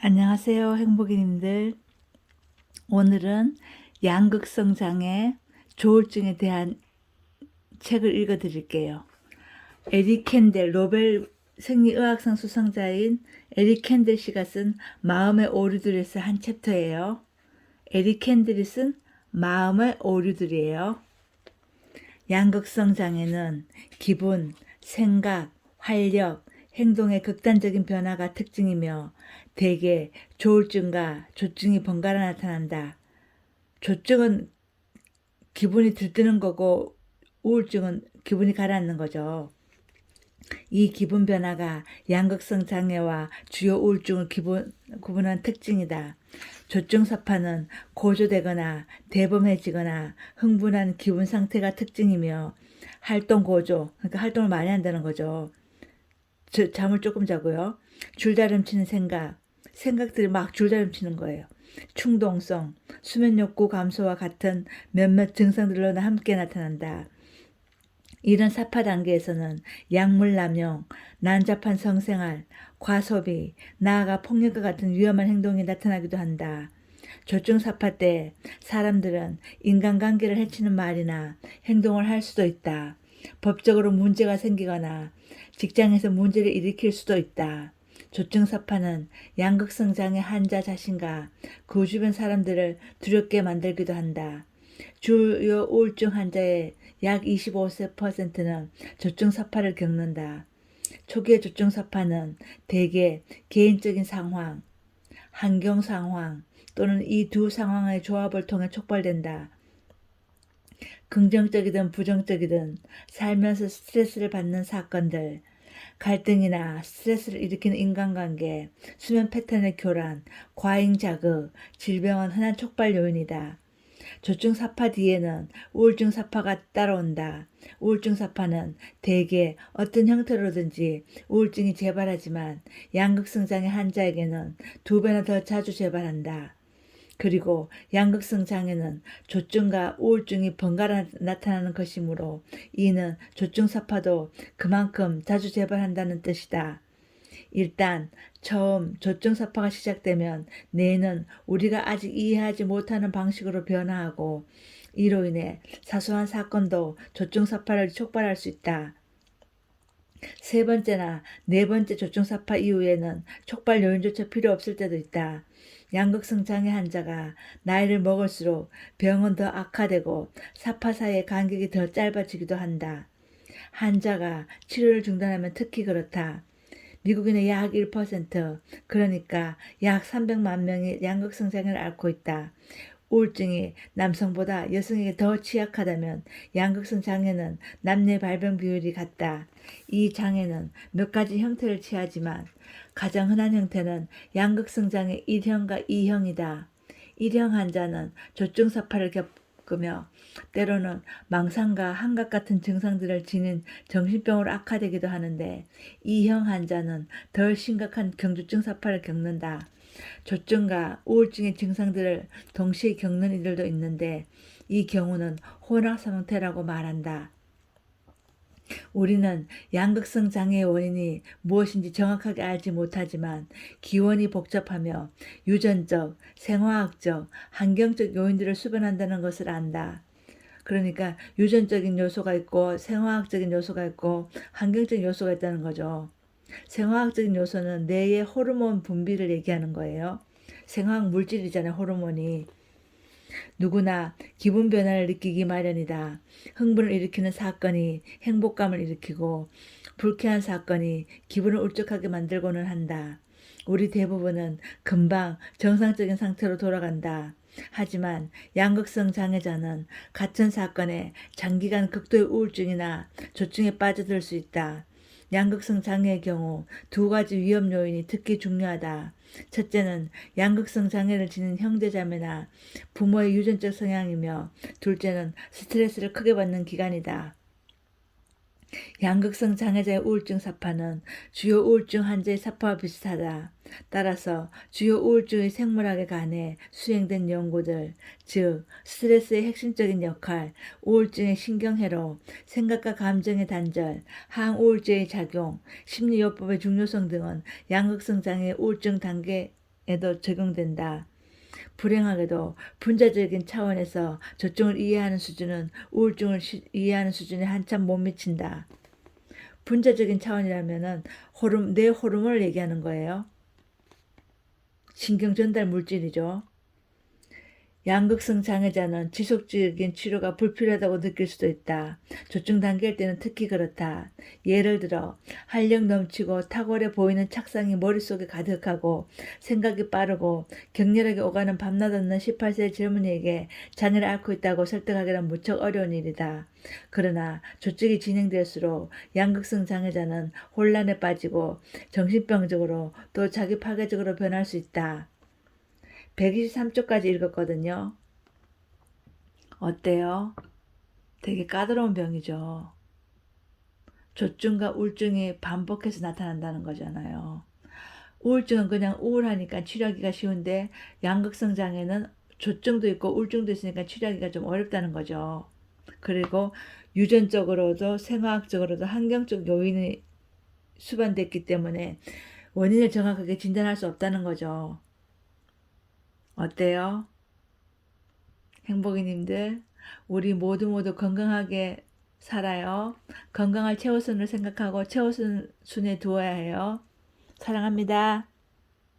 안녕하세요, 행복이님들. 오늘은 양극성 장애 조울증에 대한 책을 읽어 드릴게요. 에리 캔델, 노벨 생리의학상 수상자인 에리 캔델 씨가 쓴 마음의 오류들에서 한 챕터예요. 에리 캔델이 쓴 마음의 오류들이에요. 양극성 장애는 기분, 생각, 활력, 행동의 극단적인 변화가 특징이며 대개 조울증과 조증이 번갈아 나타난다. 조증은 기분이 들뜨는 거고 우울증은 기분이 가라앉는 거죠. 이 기분 변화가 양극성 장애와 주요 우울증을 기분, 구분한 특징이다. 조증사파는 고조되거나 대범해지거나 흥분한 기분 상태가 특징이며 활동 고조, 그러니까 활동을 많이 한다는 거죠. 저, 잠을 조금 자고요. 줄다름 치는 생각, 생각들이 막 줄다름 치는 거예요. 충동성, 수면 욕구 감소와 같은 몇몇 증상들로 함께 나타난다. 이런 사파 단계에서는 약물 남용, 난잡한 성생활, 과소비, 나아가 폭력과 같은 위험한 행동이 나타나기도 한다. 조증 사파 때 사람들은 인간관계를 해치는 말이나 행동을 할 수도 있다. 법적으로 문제가 생기거나 직장에서 문제를 일으킬 수도 있다. 조증 사파는 양극성 장애 환자 자신과 그 주변 사람들을 두렵게 만들기도 한다. 주요 우울증 환자의 약 25%는 조증 사파를 겪는다. 초기의 조증 사파는 대개 개인적인 상황, 환경 상황 또는 이 두 상황의 조합을 통해 촉발된다. 긍정적이든 부정적이든 살면서 스트레스를 받는 사건들, 갈등이나 스트레스를 일으키는 인간관계, 수면 패턴의 교란, 과잉 자극, 질병은 흔한 촉발 요인이다. 조증 사파 뒤에는 우울증 사파가 따라온다. 우울증 사파는 대개 어떤 형태로든지 우울증이 재발하지만 양극성 장애 환자에게는 두 배나 더 자주 재발한다. 그리고 양극성 장애는 조증과 우울증이 번갈아 나타나는 것이므로 이는 조증 사파도 그만큼 자주 재발한다는 뜻이다. 일단 처음 조증 사파가 시작되면 뇌는 우리가 아직 이해하지 못하는 방식으로 변화하고 이로 인해 사소한 사건도 조증 사파를 촉발할 수 있다. 세 번째나 네 번째 조증 사파 이후에는 촉발 요인조차 필요 없을 때도 있다. 양극성 장애 환자가 나이를 먹을수록 병은 더 악화되고 사파 사이의 간격이 더 짧아지기도 한다. 환자가 치료를 중단하면 특히 그렇다. 미국인의 약 1%, 그러니까 약 300만 명이 양극성 장애를 앓고 있다. 우울증이 남성보다 여성에게 더 취약하다면 양극성 장애는 남녀 발병 비율이 같다. 이 장애는 몇 가지 형태를 취하지만 가장 흔한 형태는 양극성 장애 1형과 2형이다. 1형 환자는 조증 사파를 겪으며 때로는 망상과 한각 같은 증상들을 지닌 정신병으로 악화되기도 하는데 2형 환자는 덜 심각한 경주증 사파를 겪는다. 조증과 우울증의 증상들을 동시에 겪는 이들도 있는데 이 경우는 혼합 상태라고 말한다. 우리는 양극성 장애의 원인이 무엇인지 정확하게 알지 못하지만 기원이 복잡하며 유전적, 생화학적, 환경적 요인들을 수반한다는 것을 안다. 그러니까 유전적인 요소가 있고 생화학적인 요소가 있고 환경적인 요소가 있다는 거죠. 생화학적인 요소는 뇌의 호르몬 분비를 얘기하는 거예요. 생화학 물질이잖아요, 호르몬이. 누구나 기분 변화를 느끼기 마련이다. 흥분을 일으키는 사건이 행복감을 일으키고 불쾌한 사건이 기분을 울적하게 만들고는 한다. 우리 대부분은 금방 정상적인 상태로 돌아간다. 하지만 양극성 장애자는 같은 사건에 장기간 극도의 우울증이나 조증에 빠져들 수 있다. 양극성 장애의 경우 두 가지 위험 요인이 특히 중요하다. 첫째는 양극성 장애를 지닌 형제자매나 부모의 유전적 성향이며 둘째는 스트레스를 크게 받는 기간이다. 양극성 장애자의 우울증 사파는 주요 우울증 환자의 사파와 비슷하다. 따라서 주요 우울증의 생물학에 관해 수행된 연구들, 즉 스트레스의 핵심적인 역할, 우울증의 신경회로, 생각과 감정의 단절, 항우울제의 작용, 심리요법의 중요성 등은 양극성 장애 우울증 단계 증상에도 적용된다. 불행하게도 분자적인 차원에서 조증을 이해하는 수준은 우울증을 시- 이해하는 수준에 한참 못 미친다. 분자적인 차원이라면은 호르, 뇌 호르몬을 얘기하는 거예요. 신경 전달 물질이죠. 양극성 장애자는 지속적인 치료가 불필요하다고 느낄 수도 있다. 조증 단계일 때는 특히 그렇다. 예를 들어 활력 넘치고 탁월해 보이는 착상이 머릿속에 가득하고 생각이 빠르고 격렬하게 오가는 밤낮 없는 18세 젊은이에게 자녀를 앓고 있다고 설득하기는 무척 어려운 일이다. 그러나 조증이 진행될수록 양극성 장애자는 혼란에 빠지고 정신병적으로 또 자기 파괴적으로 변할 수 있다. 123쪽까지 읽었거든요. 어때요? 되게 까다로운 병이죠. 조증과 우울증이 반복해서 나타난다는 거잖아요. 우울증은 그냥 우울하니까 치료하기가 쉬운데 양극성 장애는 조증도 있고 우울증도 있으니까 치료하기가 좀 어렵다는 거죠. 그리고 유전적으로도 생화학적으로도 환경적 요인이 수반됐기 때문에 원인을 정확하게 진단할 수 없다는 거죠. 어때요? 행복이님들, 우리 모두 모두 건강하게 살아요. 건강할 최우선을 생각하고 최우선순위에 두어야 해요. 사랑합니다.